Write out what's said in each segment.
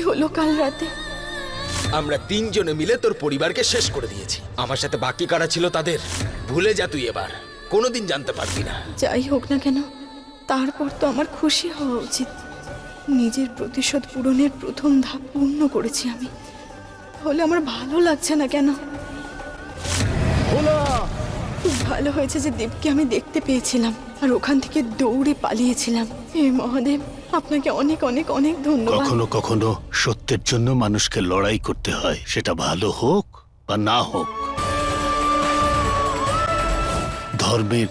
হলো কাল রাতে। আমরা তিনজনে মিলে তোর পরিবারকে শেষ করে দিয়েছি। আমার সাথে বাকি কারা ছিল তাদের ভুলে যা তুই এবার। কোনোদিন জানতে পারবি না। যাই হোক না কেন তারপর তো আমার খুশি হওয়া উচিত। নিজের প্রতিশোধ পূরণের প্রথম ধাপ পূর্ণ করেছি আমি। তাহলে আমার ভালো লাগছে না কেন? খুব ভালো হয়েছে যে দেবকে আমি দেখতে পেয়েছিলাম আর ওখান থেকে দৌড়ে পালিয়েছিলাম। হে মহাদেব! আপনাকে অনেক অনেক অনেক ধন্যবাদ। কখনো কখনো সত্যের জন্য মানুষকে লড়াই করতে হয়। সেটা ভালো হোক বা না হোক। ধর্মের,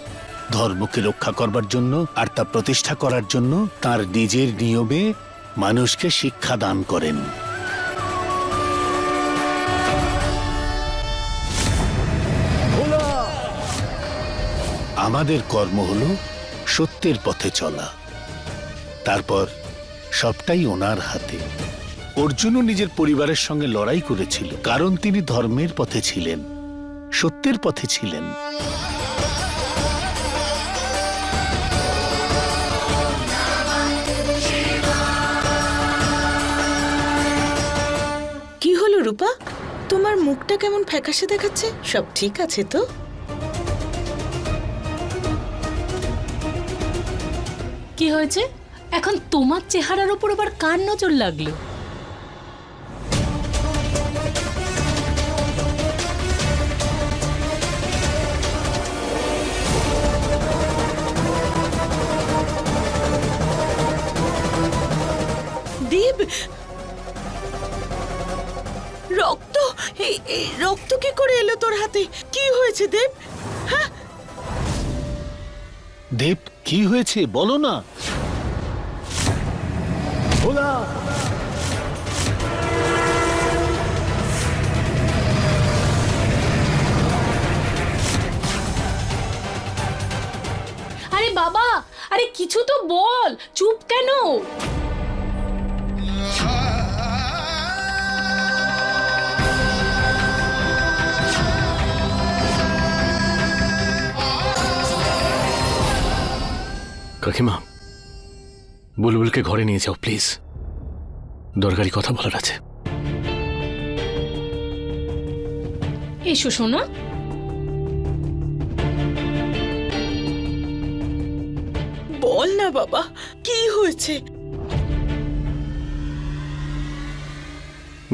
ধর্মকে রক্ষা করবার জন্য আর তা প্রতিষ্ঠা করার জন্য তার নিজের নিয়মে মানুষকে শিক্ষা দান করেন। আমাদের কর্ম হলো সত্যের পথে চলা। তারপর সবটাই ওনার হাতে। অর্জুনও নিজের পরিবারের সঙ্গে লড়াই করেছিল কারণ তিনি ধর্মের পথে ছিলেন সত্যের পথে ছিলেন। কি হলো রূপা? তোমার মুখটা কেমন ফ্যাকাশে দেখাচ্ছে? সব ঠিক আছে তো? কি হয়েছে? এখন তোমার চেহারার ওপর আবার কার নজর লাগল? দেব রক্ত! এই এই রক্ত কি করে এলো তোর হাতে? কি হয়েছে দেব দেব কি হয়েছে? বলো না। আরে বাবা আরে কিছু তো বল চুপ কেন কাকিমা বুলবুলকে ঘরে নিয়ে যাও প্লিজ। দরকারি কথা বলার আছে। এসো শোনো বল না বাবা কি হয়েছে?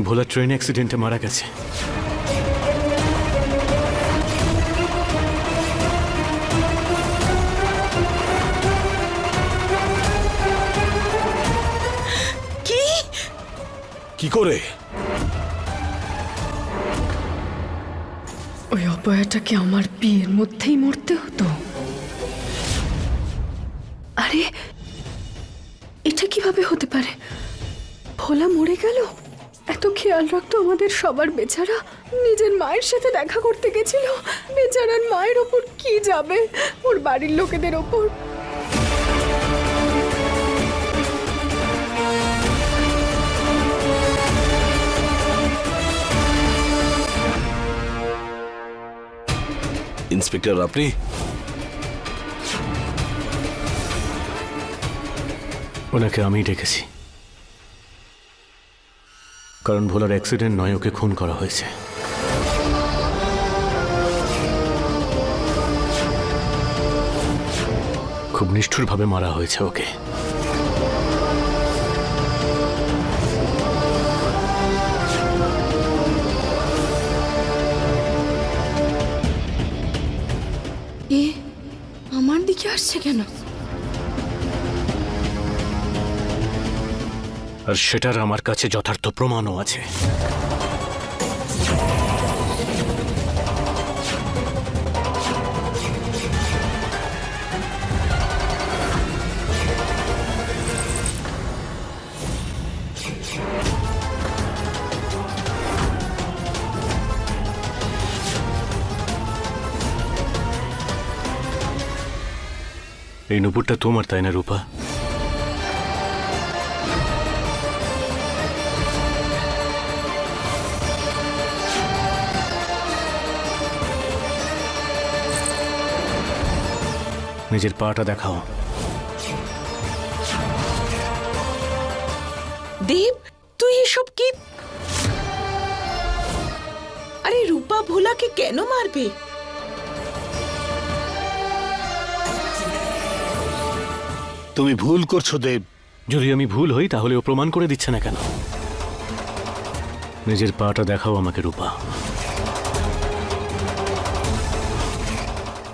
ভোলা ট্রেন অ্যাক্সিডেন্টে মারা গেছে। কি করে? ওই অপয়াটাকে আমার বিয়ের মধ্যেই মরতে হতো? আরে, এটা কীভাবে হতে পারে? ভোলা মরে গেল? এত খেয়াল রাখতো আমাদের সবার বেচারা? নিজের মায়ের সাথে দেখা করতে গেছিল? বেচারার মায়ের ওপর কি যাবে? ওর বাড়ির লোকেদের ওপর? ইন্সপেক্টর আপনি? ওনাকে আমি ডেকেছি। কারণ ভোলার অ্যাক্সিডেন্ট নয়, ওকে খুন করা হয়েছে। খুব নিষ্ঠুরভাবে মারা হয়েছে ওকে। আসছে কেন? আর সেটার আমার কাছে যথার্থ প্রমাণও আছে। এই নুপুরটা তোমার তাই না রূপা নিজের পাটা দেখাও দেব তুই এসব কি আরে রূপা ভোলাকে কেন মারবে তুমি ভুল করছ, দেব। যদি আমি ভুল হই, তাহলে ও প্রমাণ করে দিচ্ছে না কেন? নিজের পাটা দেখাও আমাকে, রূপা।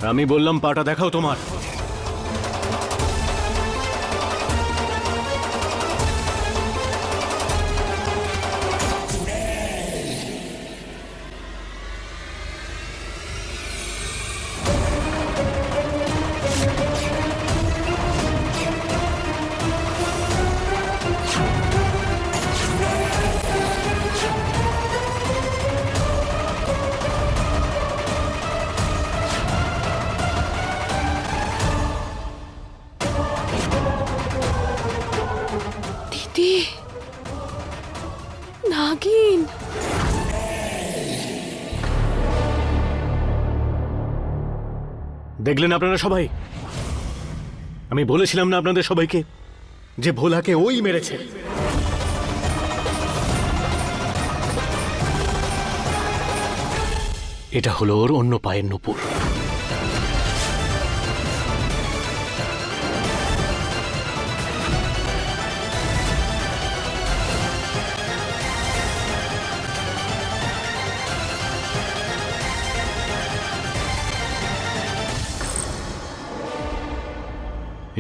আমি বললাম, পাটা দেখাও তোমার। দিদি নাগিন! দেখলেন আপনারা সবাই? আমি বলেছিলাম না আপনাদের সবাইকে যে ভোলাকে ওই মেরেছে। এটা হলো ওর অন্য পায়ের নুপুর।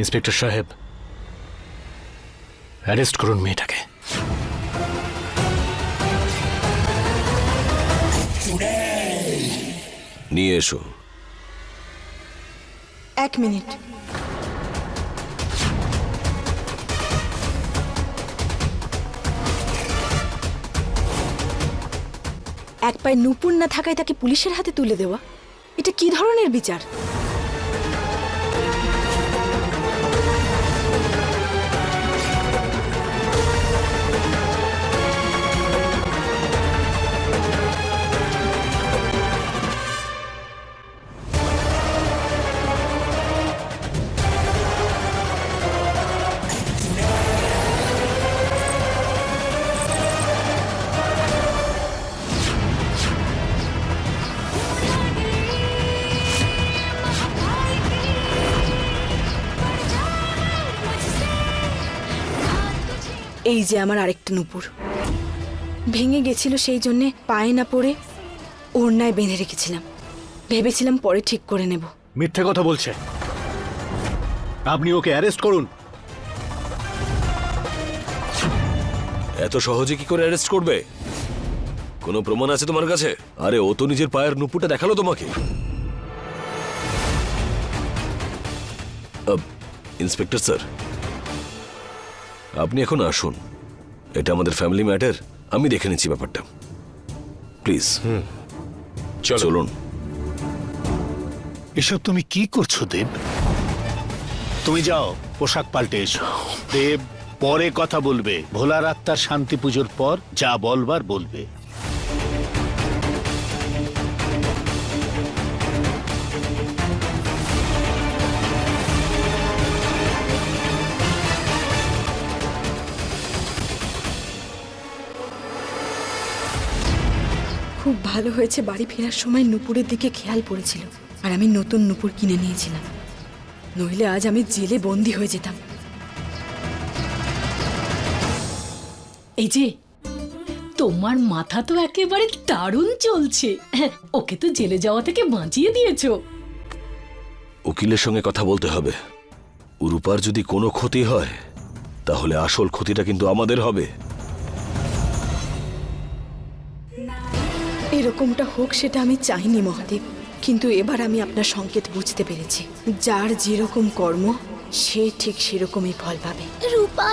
ইন্সপেক্টর সাহেব অ্যারেস্ট করুন মেয়েটাকে। নিয়ে এসো। এক মিনিট। এক পায়ে নুপুর না থাকায় তাকে পুলিশের হাতে তুলে দেওয়া? এটা কি ধরনের বিচার? এই যে আমার আরেকটা নুপুর। ভেঙে গেছিল সেই জন্যে পায়ে না পড়ে ওড়নায় বেঁধে রেখেছিলাম। ভেবেছিলাম পরে ঠিক করে নেব। মিথ্যে কথা বলছে। আপনি ওকে অ্যারেস্ট করুন। এত সহজে কি করে অ্যারেস্ট করবে? কোনো প্রমাণ আছে তোমার কাছে? আরে ও তো নিজের পায়ের নুপুরটা দেখাল তোমাকে। ইন্সপেক্টর স্যার আপনি এখন আসুন। এটা আমাদের ফ্যামিলি ম্যাটার আমি দেখে নিচ্ছি ব্যাপারটা। প্লিজ চলুন। এসব তুমি কি করছ দেব? তুমি যাও পোশাক পাল্টে এসো। দেব পরে কথা বলবে। ভোলার আত্মার শান্তি পুজোর পর যা বলবার বলবে। খুব ভালো হয়েছে বাড়ি ফেরার সময় নুপুরের দিকে খেয়াল পড়েছিল আর আমি নতুন নুপুর কিনে নিয়েছিলাম। নইলে আজ আমি জেলে বন্দি হয়ে যেতাম। এই যে তোমার মাথা তো একেবারে দারুণ চলছে। হ্যাঁ, ওকে তো জেলে যাওয়া থেকে বাঁচিয়ে দিয়েছ। উকিলের সঙ্গে কথা বলতে হবে। রূপার যদি কোনো ক্ষতি হয় তাহলে আসল ক্ষতিটা কিন্তু আমাদের হবে। এরকমটা হোক সেটা আমি চাইনি, মহাদেব। কিন্তু এবার আমি আপনার সংকেত বুঝতে পেরেছি। যার যেরকম কর্ম, সে ঠিক সেরকমই ফল পাবে। রূপা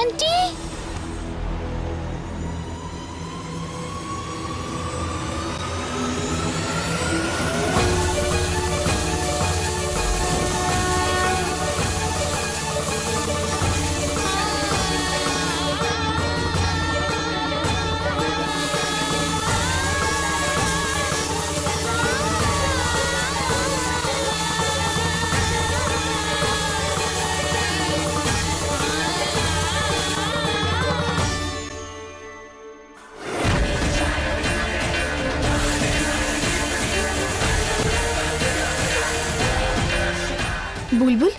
बुलबुल?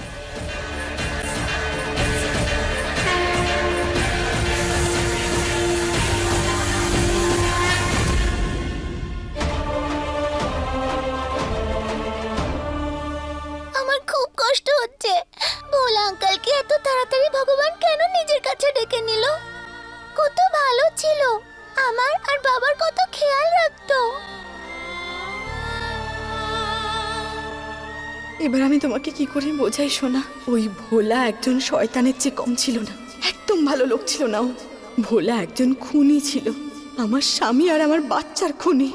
বোঝাই শোনা ওই ভোলা একজন শয়তানের চেয়ে কম ছিল না। একদম ভালো লোক ছিল না ও। ভোলা একজন খুনি ছিল। আমার স্বামী আর আমার বাচ্চার খুনি।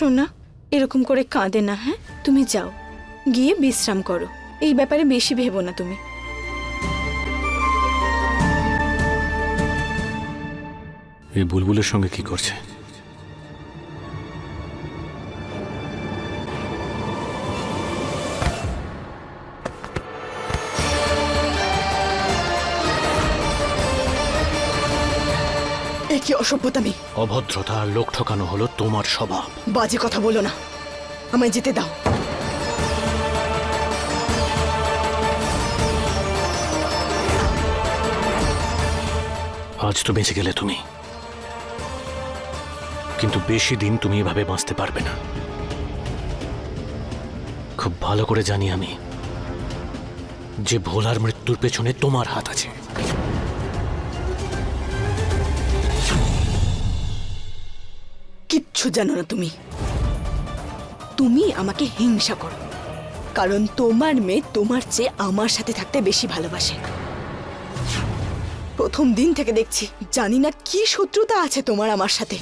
শোনা, এরকম করে কাঁদে না হ্যাঁ? তুমি যাও, গিয়ে বিশ্রাম করো। এই ব্যাপারে বেশি ভেবো না তুমি। এই বুলবুলের সঙ্গে কি করছে? অসভ্যতামি অভদ্রতা আর লোক ঠকানো হলো তোমার স্বভাব। বাজে কথা বলো না। আমায় যেতে দাও। আজ তো বেঁচে গেলে তুমি। কিন্তু বেশি দিন তুমি এভাবে বাঁচতে পারবে না। খুব ভালো করে জানি আমি যে ভোলার মৃত্যুর পেছনে তোমার হাত আছে। কিচ্ছু জানো না তুমি? তুমি আমাকে হিংসা করো, কারণ তোমার মেয়ে তোমার চেয়ে আমার সাথে থাকতে বেশি ভালোবাসে। প্রথম দিন থেকে দেখছি জানি না কি শত্রুতা আছে তোমার আমার সাথে।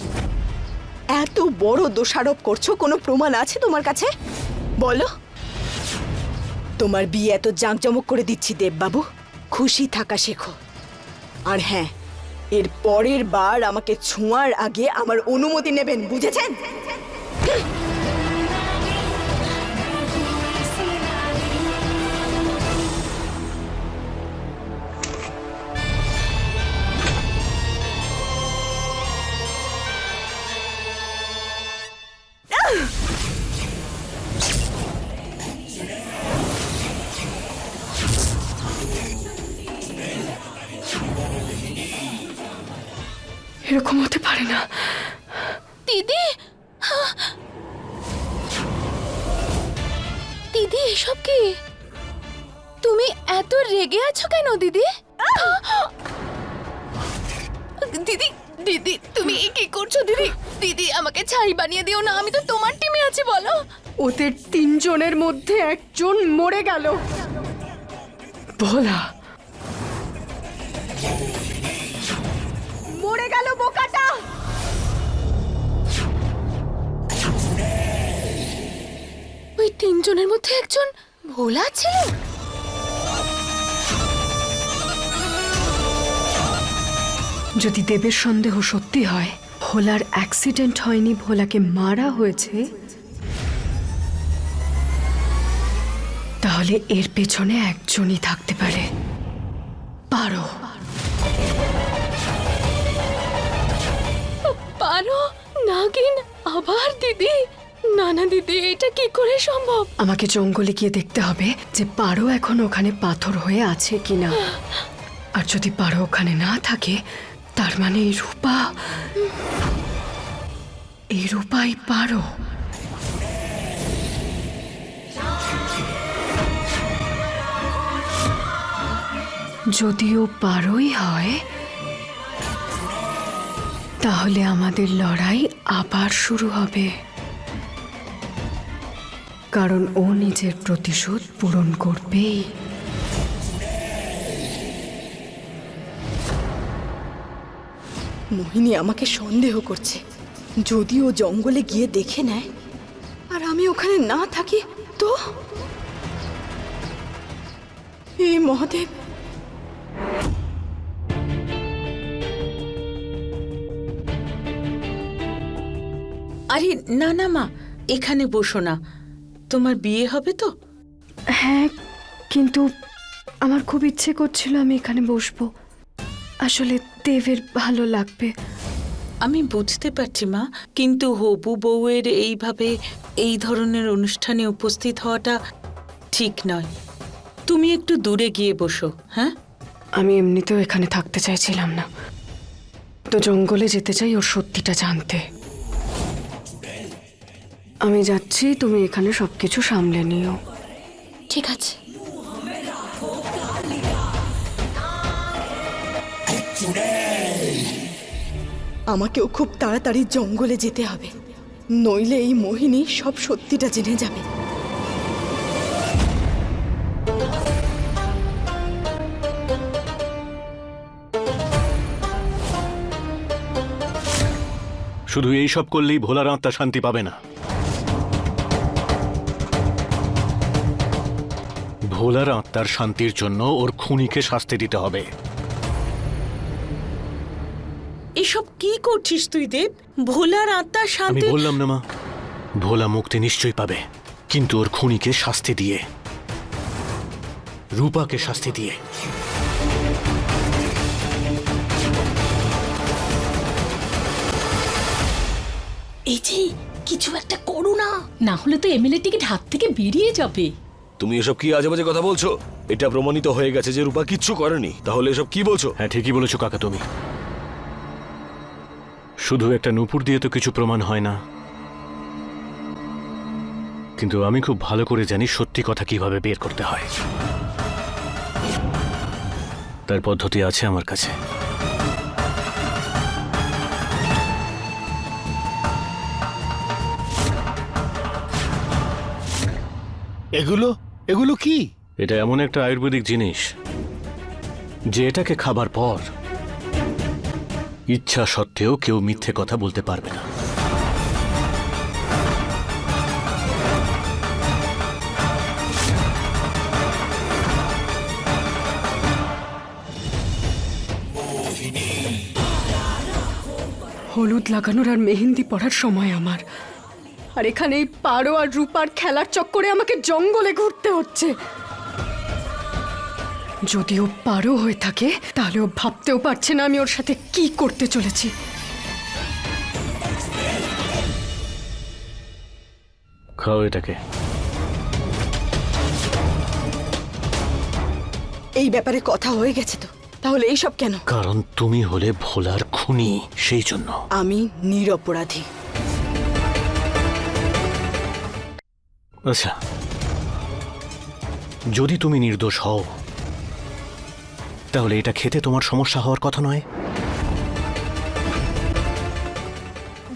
এত বড় দোষারোপ করছ, কোনো প্রমাণ আছে তোমার কাছে? বলো। তোমার বিয়ে এত জাঁকজমক করে দিচ্ছি দেববাবু, খুশি থাকা শেখো। আর হ্যাঁ এর পরের বার আমাকে ছোঁয়ার আগে আমার অনুমতি নেবেন বুঝেছেন? দিদি, এসব কি? তুমি এত রেগে আছো কেন, দিদি? দিদি দিদি, তুমি কি করছ, দিদি? দিদি, আমাকে ছাই বানিয়ে দিও না, আমি তো তোমার টিমে আছি, বলো। ওদের তিনজনের মধ্যে একজন মরে গেল। ভোলা। মরে গেল বোকাটা। ওই তিনজনের মধ্যে একজন ভোলা ছিল? যদি দেবের সন্দেহ সত্যি হয় ভোলার অ্যাক্সিডেন্ট হয়নি ভোলাকে মারা হয়েছে। তাহলে এর পেছনে একজনই থাকতে পারে। পারো। পারো নাগিন আবার দিদি। না না দিদি, এটা কি করে সম্ভব? আমাকে জঙ্গলে গিয়ে দেখতে হবে যে পারো এখন ওখানে পাথর হয়ে আছে কিনা। আর যদি পারো ওখানে না থাকে, তার মানে এই রূপা, এই রূপাই পারো। যদিও পারোই হয়, তাহলে আমাদের লড়াই আবার শুরু হবে। কারণ ও নিজের প্রতিশোধ পূরণ করবেই। মোহিনী আমাকে সন্দেহ করছে। যদি ও জঙ্গলে গিয়ে দেখে নেয় আর আমি ওখানে না থাকি তো? এই মহাদেব। আরে না না মা এখানে বসো না। তোমার বিয়ে হবে তো? হ্যাঁ কিন্তু আমার খুব ইচ্ছে করছিল আমি এখানে বসবো। আসলে দেবের ভালো লাগবে। আমি বুঝতে পারছি মা কিন্তু হবু বউয়ের এইভাবে এই ধরনের অনুষ্ঠানে উপস্থিত হওয়াটা ঠিক নয়। তুমি একটু দূরে গিয়ে বসো হ্যাঁ? আমি এমনিতেও এখানে থাকতে চাইছিলাম না। তো জঙ্গলে যেতে চাই ওর সত্যিটা জানতে। আমি যাচ্ছি তুমি এখানে সবকিছু সামলে নিও। ঠিক আছে। আমাকেও খুব তাড়াতাড়ি জঙ্গলে যেতে হবে। নইলে এই মোহিনী সব সত্যিটা জেনে যাবে। শুধু এই সব করলেই ভোলার আত্মা শান্তি পাবে না। ভোলার আত্মার শান্তির জন্য ওর খুনিকে শাস্তি দিতে হবে। এসব কি করছিস তুই দেব? ভোলার আত্মা আমি শান্তি বললাম না মা। ভোলা মুক্তি নিশ্চয়ই পাবে কিন্তু ওর খুনিকে শাস্তি দিয়ে। রূপাকে শাস্তি দিয়ে। এই যে কিছু একটা করো না। না হলে তো এমএলএ টিকিট হাত থেকে বেরিয়ে যাবে। তুমি এসব কি আজে বাজে কথা বলছো? এটা প্রমাণিত হয়ে গেছে যে রূপা কিচ্ছু করেনি। তাহলে এসব কি বলছো? হ্যাঁ ঠিকই বলেছ কাকা তুমি। শুধু একটা নুপুর দিয়ে তো কিছু প্রমাণ হয় না। কিন্তু আমি খুব ভালো করে জানি সত্যি কথা কীভাবে বের করতে হয়। তার পদ্ধতি আছে আমার কাছে। এগুলো? এগুলো কি? এটা এমন একটা আয়ুর্বেদিক জিনিস যে এটাকে খাবার পর ইচ্ছা সত্ত্বেও কেউ মিথ্যে কথা বলতে পারবে না। হলুদ লাগানোর আর মেহেন্দি পড়ার সময় আমার। আর এখানে এই পারো আর রূপার খেলার চক্করে আমাকে জঙ্গলে ঘুরতে হচ্ছে। যদিও পারো হয়ে থাকে তাহলে ও ভাবতেও পারছে না আমি ওর সাথে কি করতে চলেছি। খাও এটাকে। এই ব্যাপারে কথা হয়ে গেছে তো। তাহলে এইসব কেন? কারণ তুমি হলে ভোলার খুনি সেই জন্য। আমি নিরপরাধী। আচ্ছা। যদি তুমি নির্দোষ হও, তাহলে এটা খেতে তোমার সমস্যা হওয়ার কথা নয়?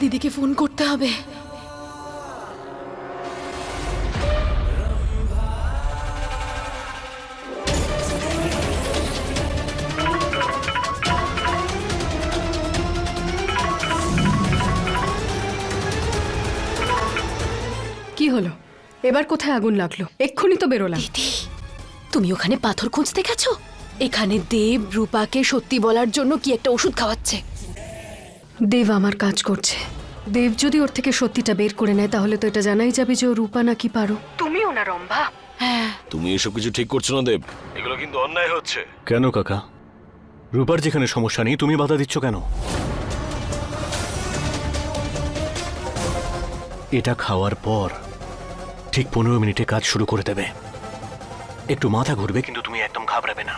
দিদিকে ফোন করতে হবে। এবার কোথায় আগুন লাগল? এক্ষুনি তো বেরোলাম। দিদি তুমি ওখানে পাথর খুঁজতে গেছো? এখানে দেব রূপাকে সত্যি বলার জন্য কি একটা ওষুধ খাওয়াচ্ছে? দেব আমার কাজ করছে। দেব যদি ওর থেকে সত্যিটা বের করে নেয় তাহলে তো এটা জানাই যাবে যে ও রূপা নাকি পারো। তুমিও না রম্ভা হ্যাঁ। তুমি এসব কিছু ঠিক করছ না দেব? এগুলো কিন্তু অন্যায় হচ্ছে। কেন কাকা? রূপার যেখানে সমস্যা নেই তুমি বাধা দিচ্ছ কেন? এটা খাওয়ার পর ঠিক পনেরো মিনিটে কাজ শুরু করে দেবে। একটু মাথা ঘুরবে কিন্তু তুমি একদম ঘাবড়াবে না।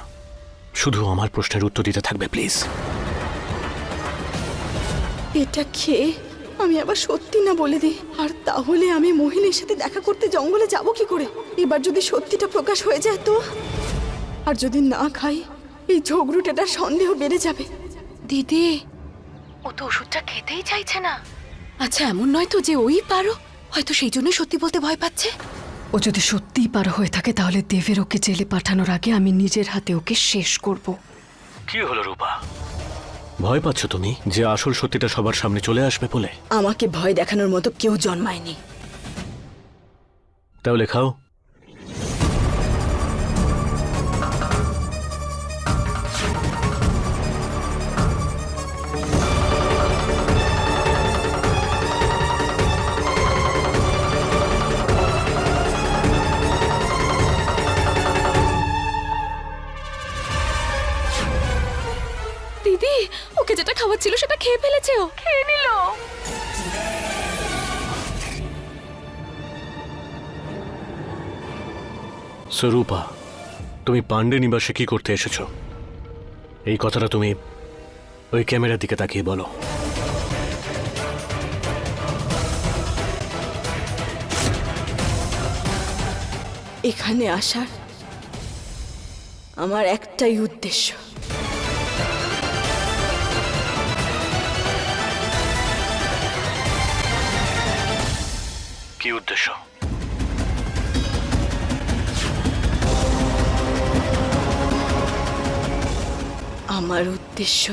শুধু আমার প্রশ্নের উত্তর দিতে থাকবে প্লিজ। এটা খেয়ে আমি আবার সত্যি না বলে দিই। আর তাহলে আমি মোহিনীর সাথে দেখা করতে জঙ্গলে যাব কি করে? এবার যদি সত্যিটা প্রকাশ হয়ে যায় তো? আর যদি না খাই এই ঝগড়ুটাটার সন্দেহ বেড়ে যাবে। দিদি ও তো ওষুধটা খেতেই চাইছে না। আচ্ছা এমন নয় তো যে ওই পারো। হয়তো সেই জন্য সত্যি বলতে ভয় পাচ্ছে? ও যদি সত্যিই পার হয়ে থাকে তাহলে দেবের ওকে জেলে পাঠানোর আগে আমি নিজের হাতে ওকে শেষ করব। কি হলো রূপা? ভয় পাচ্ছ তুমি যে আসল সত্যিটা সবার সামনে চলে আসবে বলে? আমাকে ভয় দেখানোর মতো কেউ জন্মায়নি। তাহলে খাও। স্বরূপা, তুমি পাণ্ডে নিবাসে কি করতে এসেছ? এই কথাটা তুমি ওই ক্যামেরার দিকে তাকিয়ে বলো। এখানে আসার আমার একটাই উদ্দেশ্য। আমার উদ্দেশ্য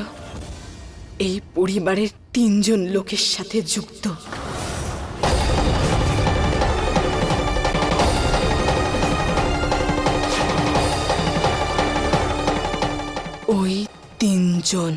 এই পরিবারের তিনজন লোকের সাথে যুক্ত। ওই তিনজন।